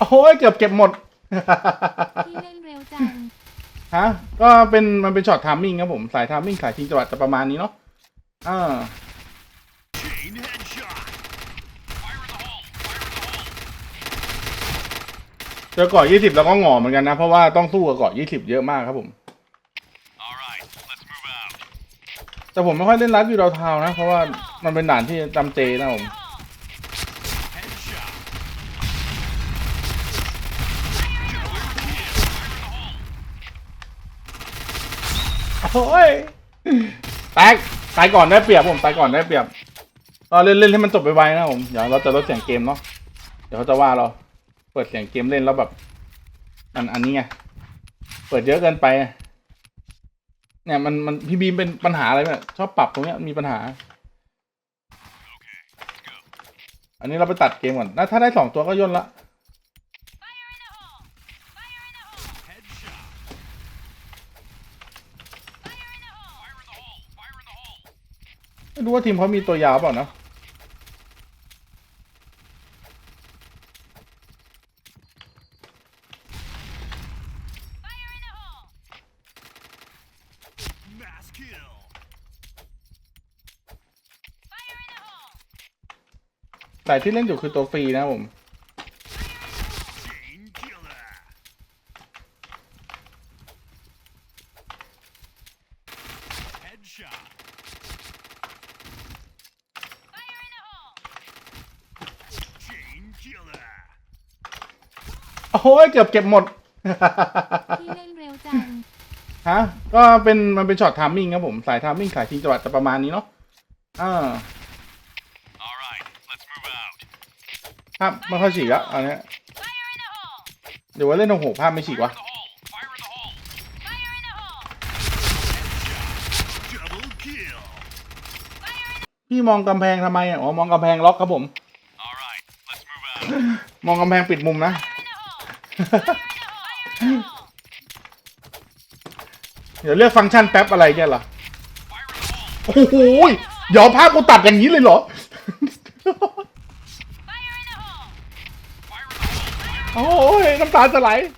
โอ้ยเกือบเก็บหมดพี่เล่นเร็วจัง ฮะ ก็เป็นมันเป็นช็อตทามมิ่งครับผม สายทามมิ่งสายชิงจังหวัดจะประมาณนี้เนาะอ่า Chain headshot. Fire in the hole. Fire in the hole. เจอเกาะยี่สิบแล้วก็หงอเหมือนกันนะ เพราะว่าต้องสู้กับเกาะยี่สิบเยอะมากครับผม All right, let's move out. แต่ผมไม่ค่อยเล่นรัดอยู่ดาวเทาวน์นะ เพราะว่ามันเป็นด่านที่จำเจนะผม Headshot. โอ้ยแตกตายก่อนได้เปรียบผมตายก่อนได้เปรียบเราเล่นเล่นให้มันจบไปไวนะผมเดี๋ยวเราจะลดเสียงเกมเนาะเดี๋ยวเขาจะว่าเรา เปิดเสียงเกมเล่นแล้วแบบ อันอันนี้ไงเปิดเยอะเกินไป เนี่ยมันมันพี่บีมเป็นปัญหาอะไรเนี่ยชอบปรับตรงเนี้ยมีปัญหา อันนี้เราไปตัดเกมก่อนนะถ้าได้สองตัวก็ย่นละ Headshot. Fire in the hole. Fire in the hole. ไม่ รู้ว่าทีมเขามีตัวยาวเปล่านะแต่ที่เล่นอยู่คือตัวฟรีนะผม Chain killer. Headshot. Chain killer. โอ้ยเกือบเก็บหมดพี่เล่นเร็วจัง ฮะ ก็เป็นมันเป็นช็อตทามมิ่งครับผม สายทามมิ่งสายชิงจังหวัดจะประมาณนี้เนาะอ่า All right, let's move out. ภาพไม่ค่อยฉีกละอันเนี้ยเดี๋ยวว่าเล่นโอ้โหภาพไม่ฉีกวะ Fire in the hole. Fire in the hole. Double kill. พี่มองกำแพงทำไมอะอ๋อมองกำแพงล็อกครับผม All right, let's move out. มองกำแพงปิดมุมนะ เดี๋ยวเลือกฟังก์ชันแป๊บอะไรเนี่ยเหรอ โอ้โหยเดี๋ยวภาพกูตัดอย่างนี้เลยเหรอ โอ้ยน้ำตาจะไหล